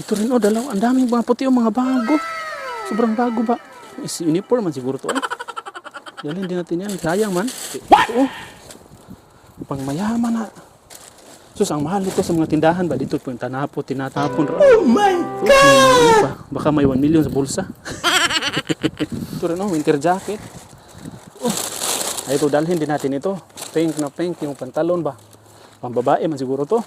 Ito rin oh, dalawa. Ang daming mga puti oh, mga bago. Sobrang bago ba? Is uniform man siguro to eh. Dalhin din natin yan. Sayang man. Ito oh. Pang mayaman na. Sus, ang mahal nito sa mga tindahan ba? Dito po yung tanapo, tinatapon. Oh my God! Baka may 1 million sa bulsa. ito rin oh, winter jacket. Oh. Ay, ito, dalhin din natin ito. Pink na pink yung pantalon ba? Pambabae man siguro to.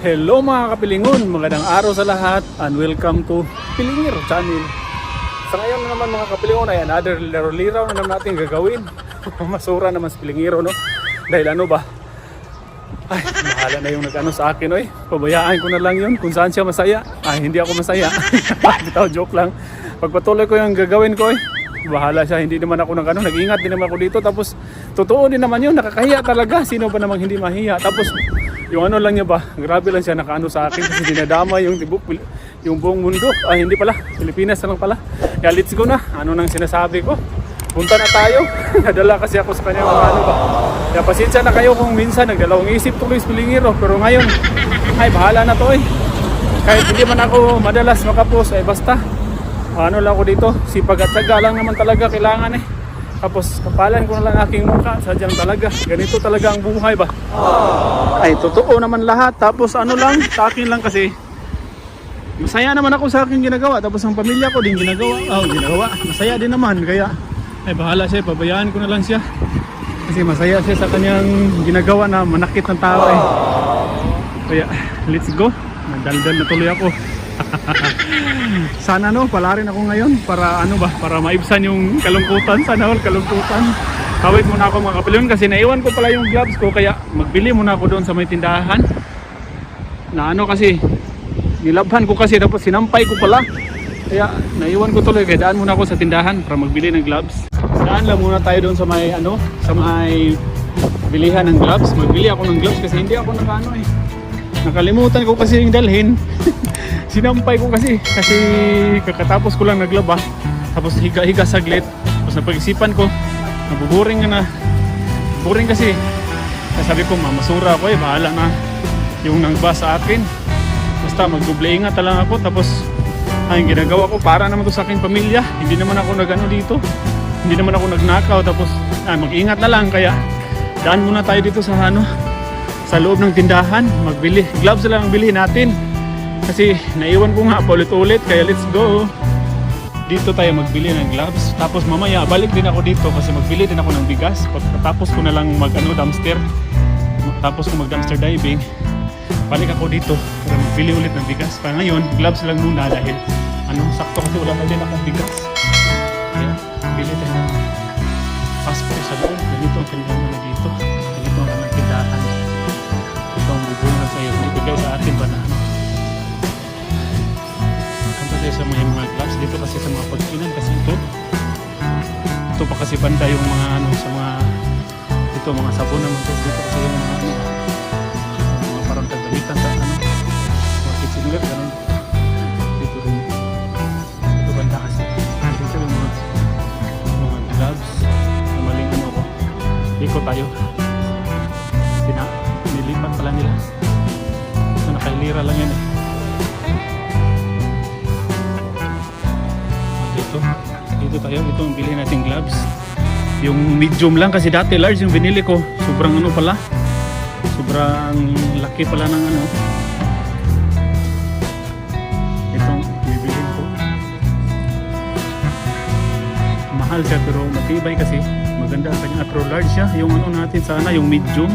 Hello mga kapilingon, magandang araw sa lahat and welcome to Pilingir Channel. Sa ngayon naman mga kapilingon ay another laro-liraw na naman natin gagawin. Masura naman sa Pilingiro no. Dahil ano ba? Ay, bahala na yung nag-ano sa akin oy. Pabayaan ko na lang yun kung saan siya masaya. Ay, hindi ako masaya. Bitaw joke lang. Pagpatuloy ko yung gagawin ko oy. Bahala siya, hindi naman ako nag ano, nag-ingat din naman ako dito. Tapos, totoo din naman yun, nakakahiya talaga. Sino ba namang hindi mahiya? Tapos, yung ano lang niya ba, grabe lang siya nakaano sa akin kasi dinadama yung tibuk, yung buong mundo. Ay, hindi pala, Pilipinas na lang pala. Kaya let's go na, ano nang sinasabi ko. Punta na tayo. Nadala kasi ako sa kanya mga ano ba. Kaya pasensya na kayo kung minsan nagdalawang isip tuloy sa Pilingiro. Pero ngayon, ay bahala na to eh. Kahit hindi man ako madalas makapost, ay basta. Ano lang ako dito, sipag at syaga lang naman talaga kailangan eh. Tapos kapalan ko na lang aking mukha, sadyang talaga. Ganito talaga ang buhay ba? Ay, totoo naman lahat. Tapos ano lang, sa akin lang kasi, masaya naman ako sa aking ginagawa. Tapos ang pamilya ko din ginagawa. Oh, ginagawa. Masaya din naman. Kaya, ay bahala siya. Pabayaan ko na lang siya. Kasi masaya siya sa kanyang ginagawa na manakit ng tao eh. Kaya, let's go. Nagdaldal na tuloy ako. Sana no, pala rin ako ngayon para ano ba, para maibsan yung kalungkutan. Sana all kalungkutan. Kawit muna ako mga kapilyon kasi naiwan ko pala yung gloves ko kaya magbili muna ako doon sa may tindahan. Na ano kasi, nilabhan ko kasi tapos sinampay ko pala. Kaya naiwan ko tuloy kaya daan muna ako sa tindahan para magbili ng gloves. Daan lang muna tayo doon sa may ano, sa may bilihan ng gloves. Magbili ako ng gloves kasi hindi ako nakaano eh. Nakalimutan ko kasi yung dalhin. Sinampay ko kasi kasi kakatapos ko lang naglaba. Tapos higa-higa saglit. Tapos napag-isipan ko, nabuboring na. Boring kasi. Sabi ko, mamasura ako eh, bahala na yung nangba sa akin. Basta magduble ingat lang ako. Tapos ay, ginagawa ko para naman to sa aking pamilya. Hindi naman ako nagano dito. Hindi naman ako nagnakaw. Tapos ay, mag-ingat na lang. Kaya daan muna tayo dito sa ano, sa loob ng tindahan. Magbili. Gloves lang ang bilhin natin. Kasi naiwan ko nga paulit-ulit. Kaya let's go. Dito tayo magbili ng gloves. Tapos mamaya balik din ako dito kasi magbili din ako ng bigas. Pagkatapos ko na lang mag ano, dumpster. Tapos ko mag dumpster diving. Balik ako dito para magbili ulit ng bigas. Para ngayon, gloves lang muna dahil ano, sakto kasi wala na din akong bigas. Kaya, bili tayo ng passport sa loob. Ganito ang kanilang iyo. Ibigay sa atin ba na ano. Punta tayo sa mga mga gloves dito kasi sa mga pagkinan kasi ito. Ito pa kasi banda yung mga ano sa mga ito mga sabon naman ito. Dito kasi yung mga ano mga parang kagamitan sa ano mga kitchenware ganun. Dito rin. Ito banda kasi. Dito yung mga mga gloves na maling ano ko. Ikot tayo. Tina, nilipat pala nila. Nakailira lang yan eh. dito dito tayo. Ito ang bilhin nating gloves. Yung medium lang kasi dati large yung binili ko. Sobrang ano pala. Sobrang laki pala ng ano. Itong bibilhin ko. Mahal siya pero matibay kasi. Maganda ang kanya atro large siya. Yung ano natin sana yung medium.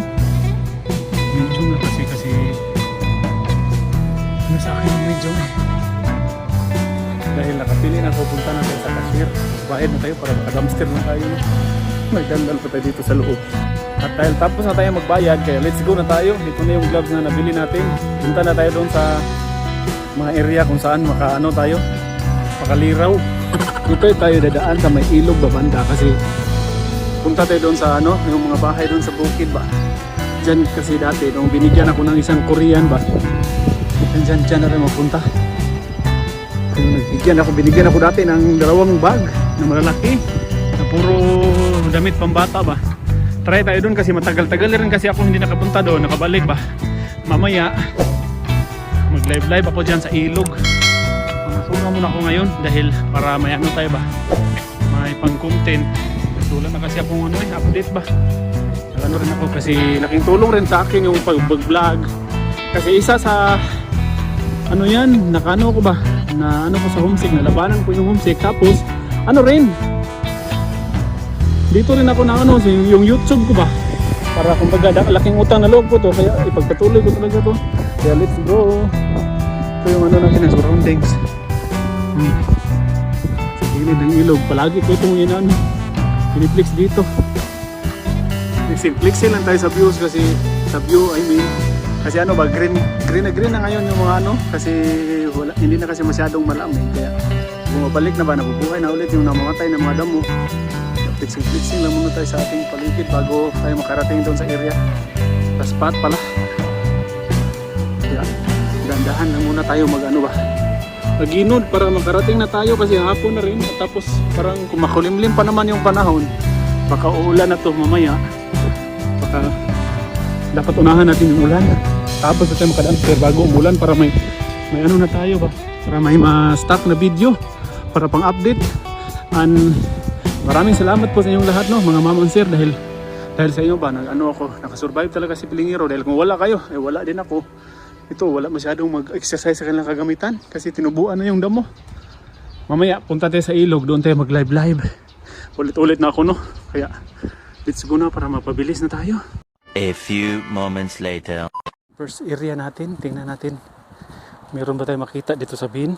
Medium na eh dahil nakapili na ako punta natin sa cashier bayad na tayo para maka-dumpster na tayo. May dandal pa tayo dito sa loob. At dahil tapos na tayo magbayad kaya let's go na tayo. Dito na yung gloves na nabili natin. Punta na tayo doon sa mga area kung saan maka ano tayo. Makaliraw. Dito tayo dadaan sa may ilog ba banda? Kasi punta tayo doon sa ano, yung mga bahay doon sa bukid ba. Diyan kasi dati, nung binigyan ako ng isang Korean ba, dyan, dyan, na rin mapunta. Nagbigyan ako, binigyan ako dati ng dalawang bag na malalaki na puro damit pambata ba. Try tayo doon kasi matagal-tagal rin kasi ako hindi nakapunta doon, nakabalik ba. Mamaya, mag live live ako dyan sa ilog. Masunga muna ako ngayon dahil para may ano tayo ba, may pang content. Tulad na kasi akong ano eh, update ba. Ano rin ako kasi laking tulong rin sa akin yung pag-vlog. Kasi isa sa ano yan, nakano ko ba? Na ano ko sa homesick, nalabanan ko yung homesick. Tapos, ano rin, dito rin ako na ano, yung, YouTube ko ba? Para kumbaga, da- laking utang na loob ko to. Kaya ipagpatuloy ko talaga to. Kaya let's go. Ito yung ano natin, surroundings. Hmm. Sa gilid ng ilog. Palagi ko itong inano. Piniflix dito. Nagsimplexin lang tayo sa views kasi sa view, I mean, kasi ano ba, green, green na green na ngayon yung mga ano, kasi wala, hindi na kasi masyadong malamig. Kaya bumabalik na ba, nabubuhay na ulit yung namamatay ng mga damo. Flexing-flexing lang muna tayo sa ating paligid bago tayo makarating doon sa area. Sa spot pala. Kaya, dandahan lang muna tayo mag ano ba. Maginod para makarating na tayo kasi hapon na rin. At tapos parang kung makulimlim pa naman yung panahon, baka uulan na to mamaya. Baka dapat unahan natin yung ulan. Tapos na tayo makadaan pero bago umulan para may may ano na tayo ba? Para may ma-stock na video para pang update. And maraming salamat po sa inyong lahat no, mga ma'am and sir dahil dahil sa inyo ba nag ano ako, nakasurvive talaga si Pilingiro dahil kung wala kayo, eh wala din ako. Ito wala masyadong mag-exercise sa kanilang kagamitan kasi tinubuan na yung damo. Mamaya punta tayo sa ilog, doon tayo mag-live live. Ulit-ulit na ako no. Kaya let's go na para mapabilis na tayo. A few moments later. First area natin, tingnan natin. Meron ba tayo makita dito sa bin?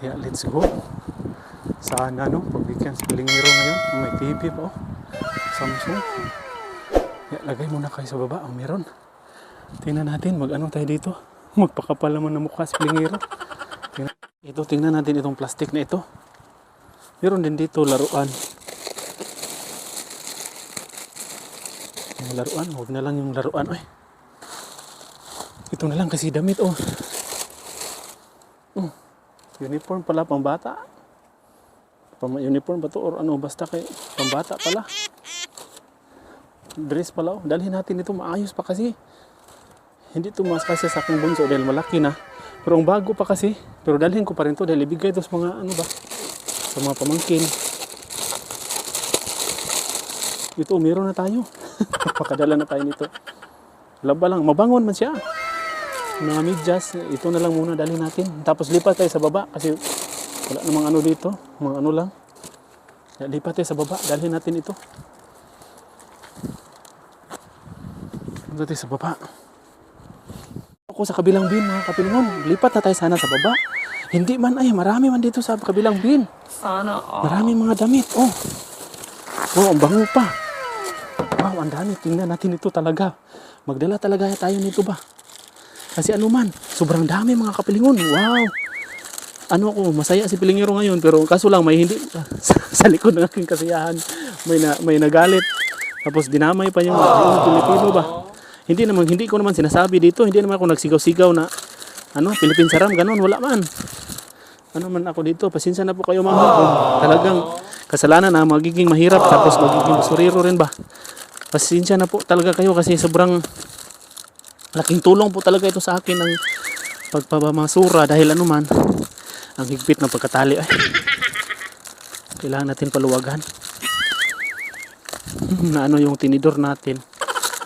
Kaya let's go. Saan ano, pag weekend sa Pilingero ngayon, may TV pa oh. Samsung. Kaya lagay muna kayo sa baba, ang meron. Tingnan natin, mag ano tayo dito. Magpakapal naman ng mukha Pilingero. Tingnan, ito, tingnan natin itong plastic na ito. Meron din dito laruan. Yung laruan, huwag na lang yung laruan. Ay, ito na lang kasi damit oh. Oh, uniform pala pang bata. Uniform ba to or ano basta kay pang bata pala. Dress pala oh. Dalhin natin ito maayos pa kasi. Hindi ito mas kasi sa aking bunso dahil malaki na. Pero ang bago pa kasi. Pero dalhin ko pa rin to dahil ibigay ito sa mga ano ba. Sa mga pamangkin. Ito, meron na tayo. Pakadala na tayo nito. Laba lang. Mabangon man siya mga medyas, ito na lang muna dali natin. Tapos lipat tayo sa baba kasi wala namang ano dito, mga ano lang. Lipat tayo sa baba, dalhin natin ito. Punta tayo sa baba. Ako sa kabilang bin, mga kapilingon. Lipat na tayo sana sa baba. Hindi man ay, marami man dito sa kabilang bin. Sana all. Marami mga damit. Oh. Oh, ang bango pa. Wow, ang dami. Tingnan natin ito talaga. Magdala talaga tayo nito ba? Kasi ano man, sobrang dami mga kapilingon. Wow. Ano ako, masaya si Pilingero ngayon pero kaso lang may hindi sa, sa likod ng aking kasiyahan may na, may nagalit. Tapos dinamay pa yung, yung Pilipino ba? Hindi naman hindi ko naman sinasabi dito, hindi naman ako nagsigaw-sigaw na ano, Philippine Saram, ganun, wala man ano man ako dito, pasensya na po kayo mama kung talagang kasalanan na magiging mahirap tapos magiging basurero rin ba. Pasensya na po talaga kayo kasi sobrang laking tulong po talaga ito sa akin ng pagpapamasura dahil ano man ang higpit ng pagkatali ay kailangan natin paluwagan na ano yung tinidor natin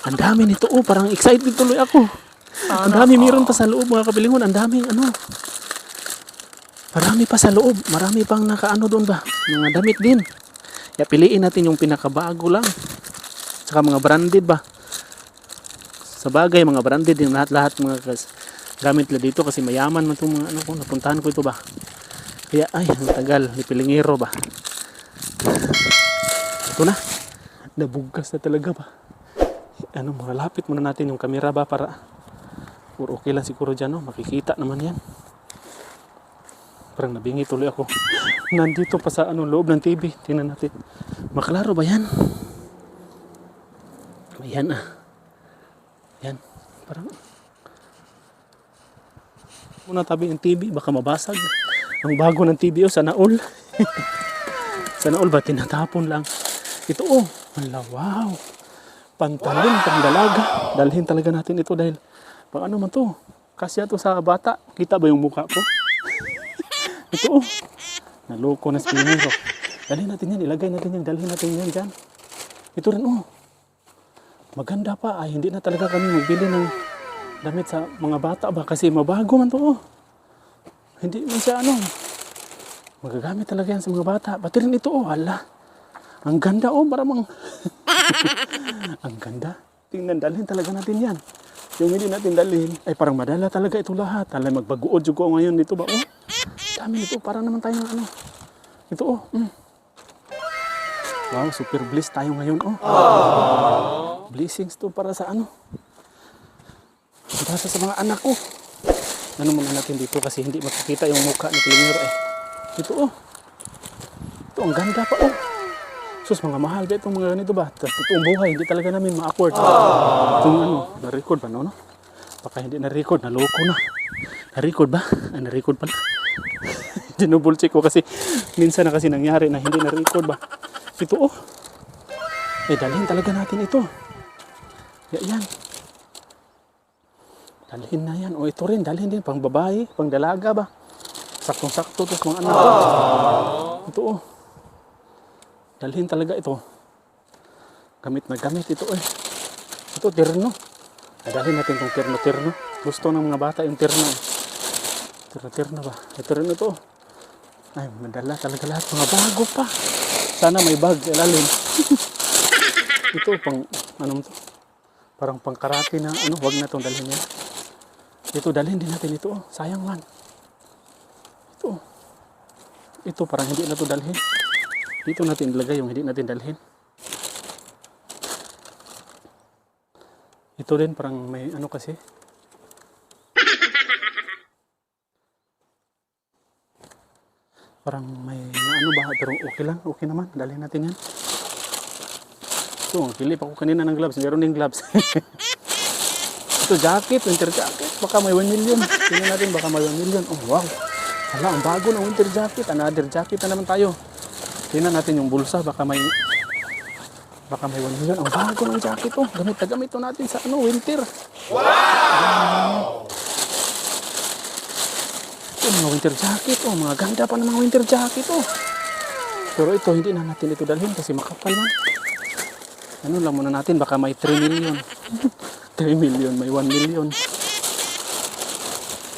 ang dami nito oh parang excited tuloy ako ang dami meron pa sa loob mga kabilingon ang daming ano Marami pa sa loob. Marami pang nakaano doon ba? Mga damit din. Kaya piliin natin yung pinakabago lang. Tsaka mga branded ba? Sa bagay, mga branded din lahat-lahat mga kas- gamit nila dito kasi mayaman man itong mga ano ko. Napuntahan ko ito ba? Kaya ay, ang tagal. Ni Pilingero ba? Ito na. Nabugkas na talaga ba? Ano, malapit muna natin yung camera ba para or okay lang siguro dyan, no? Makikita naman yan. Parang nabingi tuloy ako. Nandito pa sa ano, loob ng TV. Tingnan natin. Maklaro ba yan? Ayan ah. Yan. Parang... Muna tabi ng TV, baka mabasag. Ang bago ng TV oh, sana all. sana all ba tinatapon lang. Ito oh, ala wow. Pantalon, pangdalaga. Dalhin talaga natin ito dahil pang ano man to. Kasi ito sa bata. Kita ba yung mukha ko? ito oh. Naloko na si. Dalhin natin yan, ilagay natin yan, dalhin natin yan dyan. Ito rin oh. Maganda pa ay hindi na talaga kami magbili ng damit sa mga bata ba kasi mabago man to oh. Hindi man siya ano. Magagamit talaga yan sa mga bata. Pati rin ito oh, hala. Ang ganda oh, maramang. Ang ganda. Tingnan, dalhin talaga natin yan. Yung hindi natin dalhin, ay parang madala talaga ito lahat. Alay, magbaguod yung ko ngayon dito ba oh. Dami nito, para naman tayong ano. Ito oh. Mm. Wow, super bliss tayo ngayon oh. Blessings to para sa ano. Para sa mga anak ko. Ano muna natin dito kasi hindi makikita yung mukha ni Pilingero eh. Ito oh. Ito ang ganda pa oh. Sus, mga mahal ba itong mga ganito ba? Totoong buhay, hindi talaga namin ma-afford. Itong ano, na-record ba no? no? Baka hindi na-record, naloko na. Na-record ba? Ah, na-record pala. Dinubul check ko kasi minsan na kasi nangyari na hindi na-record ba. Ito oh. Eh, dalhin talaga natin ito. Ya, yan. Dalhin na yan. O ito rin, dalhin din. Pang babae, pang dalaga ba? Saktong-sakto. Tapos mga anak ko. Ito oh. Dalhin talaga ito. Gamit na gamit ito eh. Ito, terno. Ay, dalhin natin itong terno-terno. Gusto ng mga bata yung terno. Terno-terno ba? Ito rin ito. Ay, madala talaga lahat. Mga bago pa. Sana may bag. Ilalim. ito, pang, ano mo to? Parang pang karate na, ano, wag na itong dalhin yan. Ito, dalhin din natin ito. oh. Sayang man. Ito. Ito, parang hindi na ito dalhin. Dito natin ilagay yung hindi natin dalhin. Ito din parang may ano kasi. Parang may ano ba pero okay lang, okay naman. Dalhin natin yan. Ito, kilip ako kanina ng gloves. Meron ding gloves. Ito, jacket, winter jacket. Baka may 1 million. Tingnan natin, baka may 1 million. Oh, wow. Hala, ang bago ng winter jacket. Another jacket na naman tayo. Tingnan natin yung bulsa, baka may baka may 1 million. Ang bago ng jacket oh. Gamit na gamit to natin sa ano, winter. Wow! Ito, mga winter jacket oh. Mga ganda pa ng mga winter jacket oh. Pero ito, hindi na natin ito dalhin kasi makapal man. Ano lang muna natin, baka may 3 million. 3 million, may 1 million.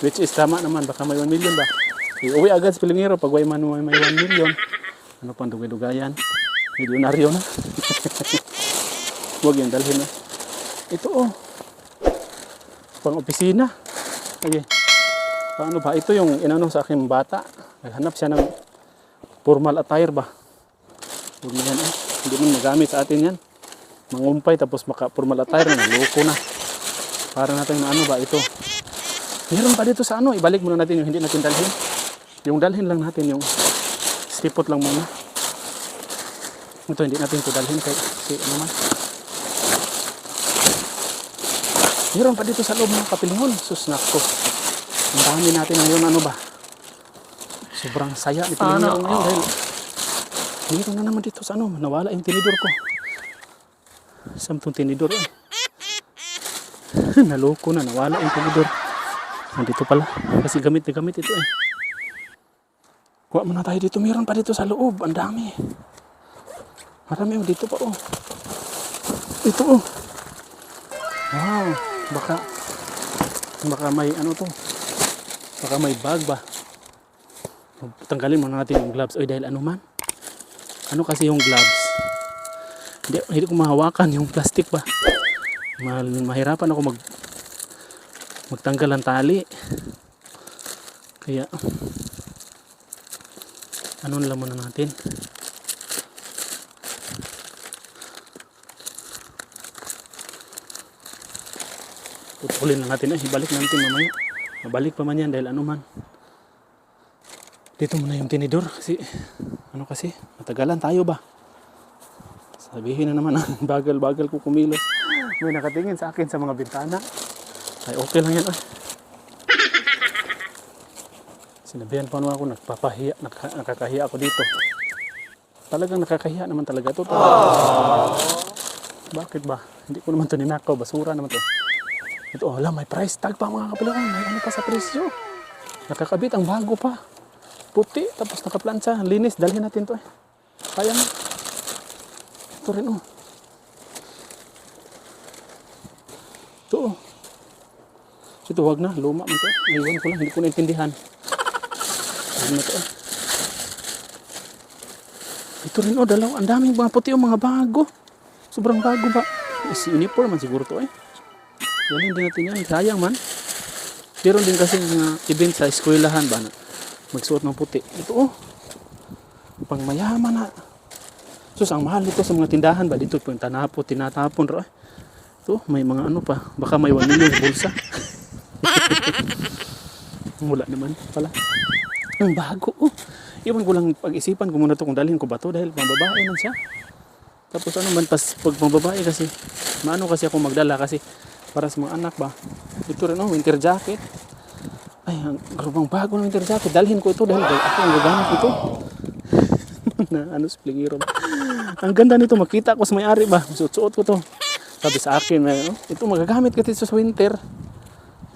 Which is tama naman, baka may 1 million ba? Iuwi agad sa Pilingero pag may, man, may 1 million. Ano pang dugi-dugayan? Milyonaryo na. Huwag yan, dalhin na. Ito oh. Pang opisina. Okay. Paano ba? Ito yung inano sa aking bata. Naghanap siya ng formal attire ba? Huwag na yan eh. Hindi mo magamit sa atin yan. Mangumpay tapos maka formal attire na. Loko na. Para natin na ano ba ito. Meron pa dito sa ano. Ibalik muna natin yung hindi natin dalhin. Yung dalhin lang natin yung sipot lang muna. Ito hindi natin ito dalhin kay, kay ano man. Meron pa dito sa loob ng kapilingon. Sus nako. Ang dami natin ngayon ano ba. Sobrang saya ni Pilingon ngayon dahil meron na naman dito sa ano. Nawala yung tinidor ko. Samtong tinidor eh. Naloko na. Nawala yung tinidor. Nandito pala. Kasi gamit na gamit ito eh. Kuha muna tayo dito. Meron pa dito sa loob. Ang dami. Marami oh. Dito pa oh. Ito oh. Wow. Baka baka may ano to. Baka may bag ba. Tanggalin muna natin yung gloves. Oy dahil ano man. Ano kasi yung gloves. Hindi, hindi ko mahawakan yung plastic ba. Mahirapan ako mag magtanggal ng tali. Kaya ano lang muna natin putulin lang natin eh ibalik natin mamaya mabalik pa man yan dahil ano man Dito muna yung tinidor kasi ano kasi matagalan tayo ba? Sabihin na naman ang bagal-bagal ko kumilos. May nakatingin sa akin sa mga bintana. Ay okay lang yan ah. Sinabihan pa naman ako nagpapahiya, naka- nakakahiya ako dito. Talagang nakakahiya naman talaga to. Bakit ba? Hindi ko naman to ninakaw, basura naman to. Ito, oh, wala, may price tag pa mga kapalawan. May ano pa sa presyo. Nakakabit, ang bago pa. Puti, tapos nakaplansa. Linis, dalhin natin to eh. Kaya mo. Ito rin oh. Ito oh. Ito, wag na. Luma man to. Iwan ko lang, hindi ko naintindihan. Ano na to eh. Ito rin oh, dalaw. Ang daming mga puti oh, mga bago. Sobrang bago ba? Eh, Si uniform man siguro to eh. Dalhin din natin yan. Sayang man. Meron din kasi mga event sa eskwelahan ba na magsuot ng puti. Ito oh. Pang mayaman na. Sus, ang mahal nito sa mga tindahan ba? Dito po yung tanapo, tinatapon. Ro. Ito, may mga ano pa. Baka may 1 million sa bulsa. Wala naman pala. Ang bago oh. Iwan ko lang pag-isipan ko muna to kung dalhin ko ba to dahil pang babae man siya. Tapos ano man pas pag pang babae kasi maano kasi ako magdala kasi para sa mga anak ba. Ito rin oh, winter jacket. Ay, ang grabang bago ng winter jacket. Dalhin ko ito dahil ako ang gagamit ito. na ano splingirom. Ang ganda nito, makita ko sa may-ari ba. Suot-suot ko to. Sabi sa akin, may, oh, ito magagamit ka dito sa winter.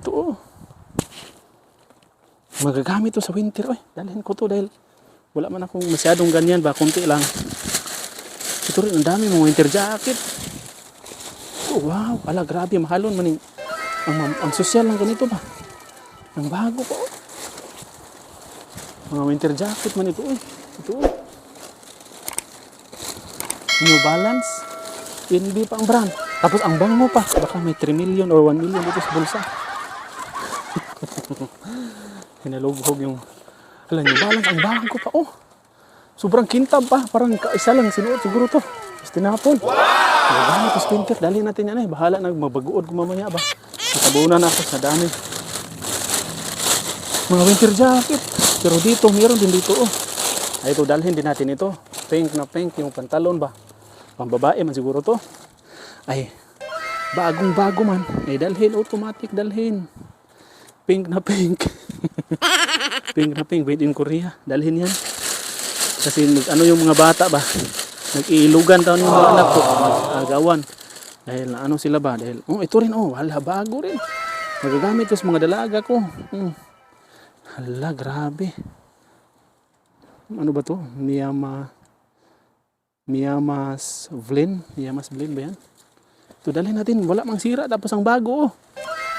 Ito oh. Magagamit to sa winter. Oy, dalhin ko to dahil wala man akong masyadong ganyan ba, kunti lang. Ito rin, ang dami mga winter jacket. Oh, wow, ala, grabe, mahalon man yung, ang, ang, ang sosyal lang ganito ba? Ang bago pa, oh. Mga winter jacket man ito, eh. Ito, oh. New Balance. NB pa ang brand. Tapos ang bango pa. Baka may 3 million or 1 million dito sa bulsa. Hinalubhog yung... Alam niyo, balance. Ang bago pa, oh. Sobrang kintab pa. Parang kaisa lang sinuot siguro to. Tapos tinapon. Wow! Bahala to splinter. Dali natin yan eh. Bahala na mabaguod mamaya ba. Natabunan na ako sa dami. Mga winter jacket. Pero dito, meron din dito oh. Ay ito, dalhin din natin ito. Pink na pink yung pantalon ba. Pambabae man siguro to. Ay, bagong bago man. Ay dalhin, automatic dalhin. Pink na pink. pink na pink, made in Korea. Dalhin yan. Kasi nag, ano yung mga bata ba? Nag-iilugan taon yung mga anak ko. Mag-agawan. Dahil ano sila ba? Dahil, oh ito rin oh, wala, bago rin. Magagamit ko sa mga dalaga ko. Hmm. Hala, grabe. Ano ba to? Miyama... Miyamas Vlin. Miyamas Vlin ba yan? Ito, dalhin natin. Wala mang sira. Tapos ang bago oh.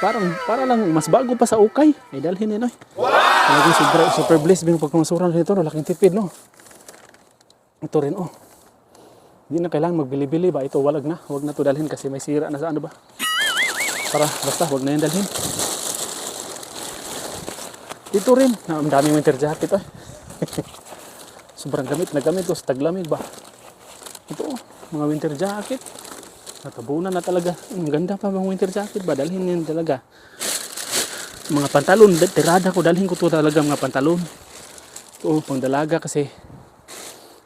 Parang, para lang mas bago pa sa ukay. Ay, dalhin yun, oy. Wow! Talagang super, super blessed yung pagkamasuran nito. No? Laking tipid, no? Ito rin, oh. Hindi na kailangan magbili-bili ba? Ito, walag na. Huwag na to dalhin kasi may sira na sa ano ba? Para, basta, huwag na yan dalhin. Ito rin. Na, ang daming winter jacket, oh. Sobrang gamit na gamit sa taglamig ba? Ito, mga winter jacket. Natabunan na talaga. Ang ganda pa mga winter jacket ba? Dalhin yan talaga. Mga pantalon, da- tirada ko. Dalhin ko to talaga mga pantalon. Ito, pang dalaga kasi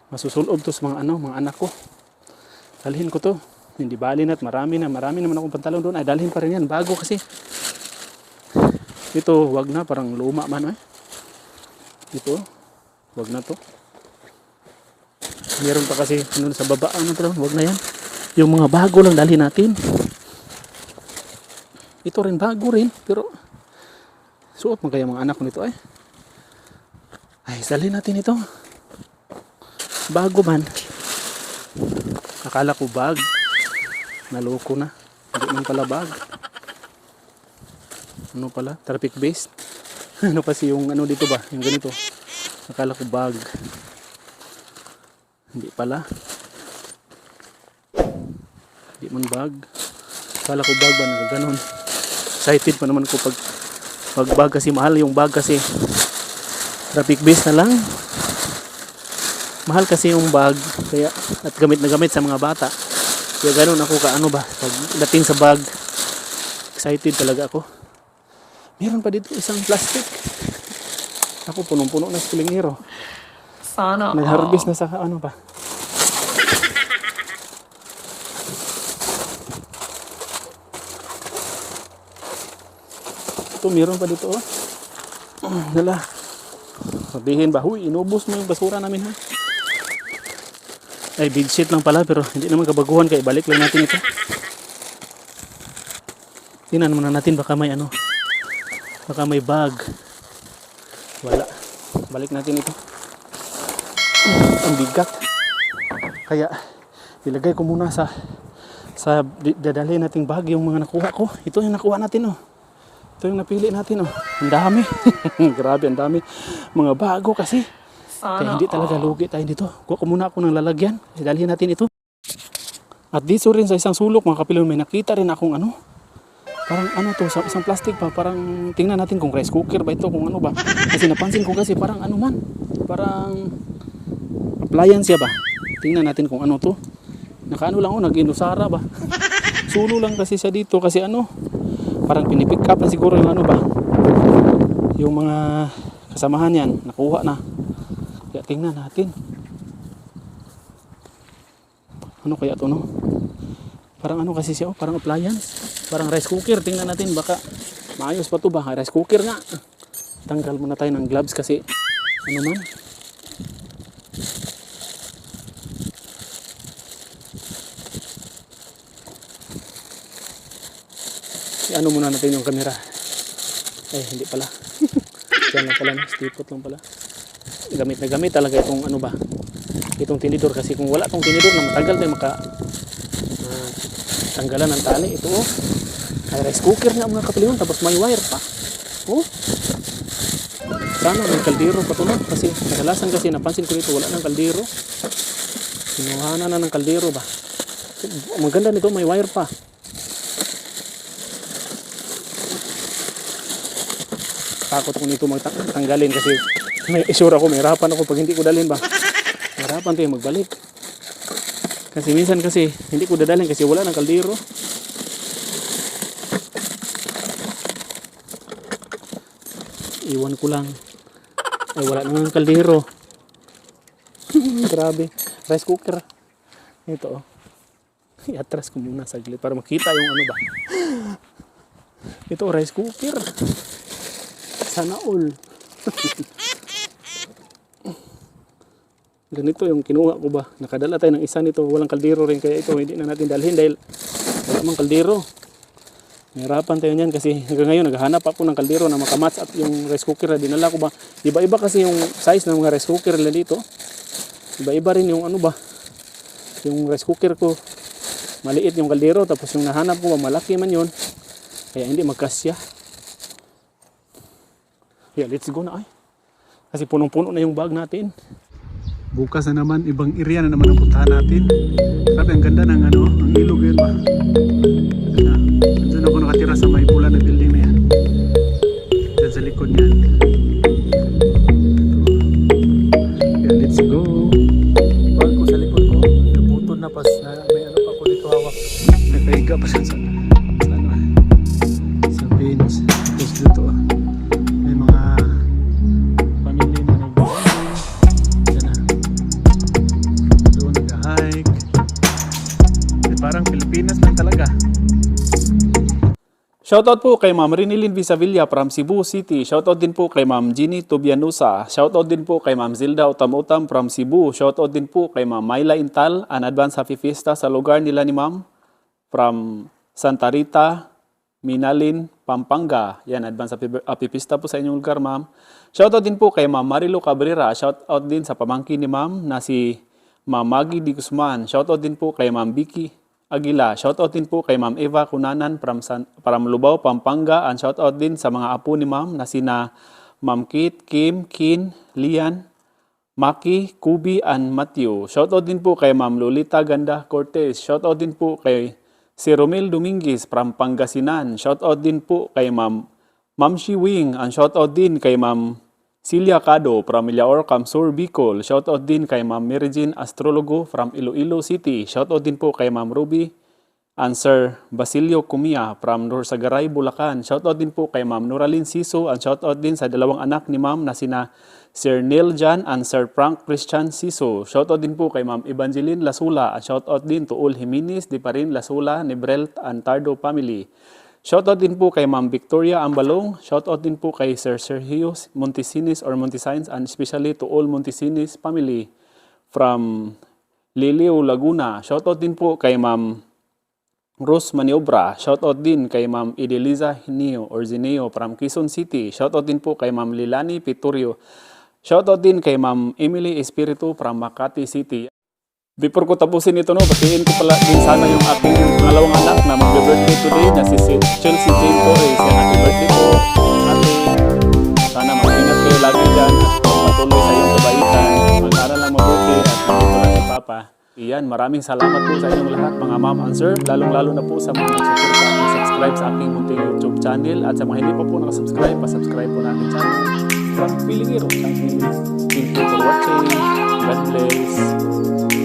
masusulob to sa mga ano, mga anak ko. Dalhin ko to. Hindi bali na at marami na. Marami naman akong pantalon doon. Ay, dalhin pa rin yan. Bago kasi. Ito, wag na. Parang luma man eh. Ito, wag na to. Meron pa kasi ano, sa baba. Ano to? Wag na yan. Yung mga bago lang dalhin natin. Ito rin bago rin. Pero suot mo kaya mga anak ko nito eh. Ay, dalhin natin ito. Bago man. Akala ko bag. Naloko na. Hindi man pala bag. Ano pala? Traffic based. ano kasi yung ano dito ba? Yung ganito. Akala ko bag. Hindi pala. Hindi man bag. Akala ko bag ba na ganon. Excited pa naman ko pag pag bag kasi mahal yung bag kasi traffic based na lang. Mahal kasi yung bag kaya at gamit na gamit sa mga bata. Kaya ganun ako ka ano ba pag dating sa bag excited talaga ako. Meron pa dito isang plastic. Ako, punong-puno na sa kilingero. Sana Nag-harvest na sa ano ba? Ito, meron pa dito oh. Ah, Dala. Sabihin ba, huy, inubos mo yung basura namin ha. Ay, big shit lang pala, pero hindi naman kabaguhan kaya balik lang natin ito. Tingnan muna natin baka may ano. Baka may bag. Wala. Balik natin ito ang bigat. Kaya ilagay ko muna sa sa dadalhin nating bag yung mga nakuha ko. Ito yung nakuha natin oh. Ito yung napili natin oh. Ang dami. Grabe ang dami. Mga bago kasi. Kaya Sana hindi talaga lugi tayo dito. Kuha ko muna ako ng lalagyan. Dalhin natin ito. At dito rin sa isang sulok mga kapilon may nakita rin akong ano. Parang ano to, sa isang plastic pa, parang tingnan natin kung rice cooker ba ito, kung ano ba. Kasi napansin ko kasi parang ano man, parang appliance siya ba? Tingnan natin kung ano to. Nakaano lang oh, nag-inusara ba? Sulo lang kasi siya dito kasi ano, parang pinipick up na siguro yung ano ba? Yung mga kasamahan yan, nakuha na. Kaya tingnan natin. Ano kaya to no? Parang ano kasi siya, oh, parang appliance. Parang rice cooker. Tingnan natin baka maayos pa to ba? Rice cooker nga. Tanggal muna tayo ng gloves kasi ano man. Ano muna natin yung camera. Eh, hindi pala. Yan lang pala, stipot lang pala. Gamit na gamit talaga itong ano ba? Itong tinidor kasi kung wala tong tinidor na matagal tayo maka ah, tanggalan ng tali. Ito oh. Ay, rice cooker nga mga kapilyon tapos may wire pa. Oh. Sana may kaldero pa to no? Kasi kadalasan kasi napansin ko dito wala ng kaldero. Sinuhanan na ng kaldero ba? Maganda nito may wire pa. Takot ako nito magtanggalin kasi may isure ako, may hirapan ako pag hindi ko dalhin ba. May hirapan tayo magbalik. Kasi minsan kasi hindi ko dadalhin kasi wala ng kaldero. Iwan ko lang. Ay wala na ng kaldero. Grabe. Rice cooker. Ito oh. I-atras ko muna saglit para makita yung ano ba. Ito rice cooker. Sana all. Ganito yung kinuha ko ba. Nakadala tayo ng isa nito. Walang kaldero rin. Kaya ito hindi na natin dalhin dahil wala mang kaldero. Nahirapan tayo niyan kasi hanggang ngayon naghahanap ako ng kaldero na makamatch at yung rice cooker na dinala ko ba. Iba-iba kasi yung size ng mga rice cooker nila dito. Iba-iba rin yung ano ba. Yung rice cooker ko maliit yung kaldero tapos yung nahanap ko malaki man yun. Kaya hindi magkasya. Yeah, let's go na ay. Kasi punong-puno na yung bag natin. Bukas na naman, ibang area na naman ang puntahan natin. Grabe, ang ganda ng ano, ang ilog yun ba? Ayan. Diyan ako nakatira sa may pula na building na Shoutout po kay Ma'am Rinilin Visavilla from Cebu City. Shoutout din po kay Ma'am Ginny Tubianusa. Shoutout din po kay Ma'am Zilda Utam-Utam from Cebu. Shoutout din po kay Ma'am Myla Intal. An advance happy fiesta sa lugar nila ni Ma'am from Santa Rita, Minalin, Pampanga. Yan, advance happy, fiesta po sa inyong lugar, Ma'am. Shoutout din po kay Ma'am Marilo Cabrera. Shoutout din sa pamangkin ni Ma'am na si Ma'am Maggie Di Guzman. Shoutout din po kay Ma'am Vicky Aguila. Shoutout din po kay Ma'am Eva Kunanan from, San, from Lubao, Pampanga. And shoutout din sa mga apo ni Ma'am na sina Ma'am Kit, Kim, Kin, Lian, Maki, Kubi, and Matthew. Shoutout din po kay Ma'am Lolita Ganda Cortez. Shoutout din po kay si Romel Dominguez from Pangasinan. Shoutout din po kay Ma'am Ma'am Shi Wing. And shoutout din kay Ma'am Celia Cado from Milaor, Camsur, Bicol. Shoutout din kay Ma'am Mary Jean Astrologo from Iloilo City. Shoutout din po kay Ma'am Ruby and Sir Basilio Cumia from Norsagaray, Bulacan. Shoutout din po kay Ma'am Noraline Siso and shoutout din sa dalawang anak ni Ma'am na sina Sir Neil Jan and Sir Frank Christian Siso. Shoutout din po kay Ma'am Evangeline Lasula at shoutout din to all Jimenez, Diparin, Lasula, Nebrelt and Tardo family. Shoutout din po kay Ma'am Victoria Ambalong. Shoutout din po kay Sir Sergio Montesinis or Montesines and especially to all Montesinis family from Liliw, Laguna. Shoutout din po kay Ma'am Rose Maniobra. Shoutout din kay Ma'am Ideliza Hineo or Zineo from Quezon City. Shoutout din po kay Ma'am Lilani Piturio. Shoutout din kay Ma'am Emily Espiritu from Makati City. Before ko tapusin ito, no, batiin ko pala din sana yung aking pangalawang anak na mag-birthday today na si Chelsea Jane Torres. Yan, happy birthday po. Ate, sana mag-ingat kayo lagi dyan at patuloy sa iyong kabaitan. Mag-aral lang mabuti at nandito lang si Papa. Iyan, maraming salamat po sa inyong lahat mga ma'am and sir, lalong-lalo na po sa mga nagsusuporta at subscribe sa aking munting YouTube channel at sa mga hindi pa po nakasubscribe, pa-subscribe po na aking channel. From Pilingiro, thank you. Thank you for watching. God bless.